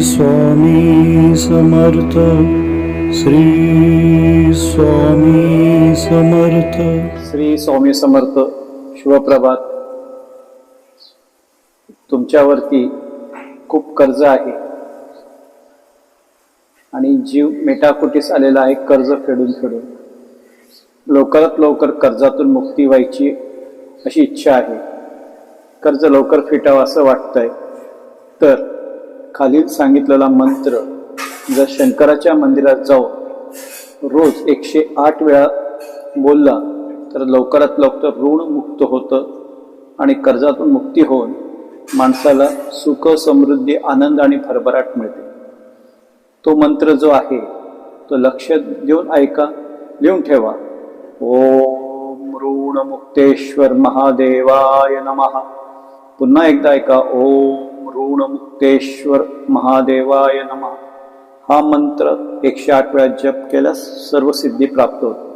स्वामी समर्थ श्री स्वामी समर्थ. श्री स्वामी समर्थ शिवप्रभात. तुमच्यावरती खूप कर्ज आहे. आणि जीव मेटाकुटीस आलेला आहे कर्ज फेडून फेडून. लवकरात लवकर कर्जातून मुक्ती व्हायची अशी इच्छा आहे. कर्ज लवकर फिटावं असं वाटतंय. तर खालील सांगितलेला मंत्र जर शंकराच्या मंदिरात जाऊन रोज एकशे आठ वेळा बोलला तर लवकरात लवकर ऋण मुक्त होतं आणि कर्जातून मुक्ती होऊन माणसाला सुख समृद्धी आनंद आणि भरभराट मिळते. तो मंत्र जो आहे तो लक्ष देऊन ऐका लिहून ठेवा. ओम ऋण मुक्तेश्वर महादेवाय नमः. पुन्हा एकदा ऐका. ओम ऋण मुक्तेश्वर महादेवाय नमः. हा मंत्र एकशे आठ वेळा जप केल्यास सर्व सिद्धी प्राप्त होते.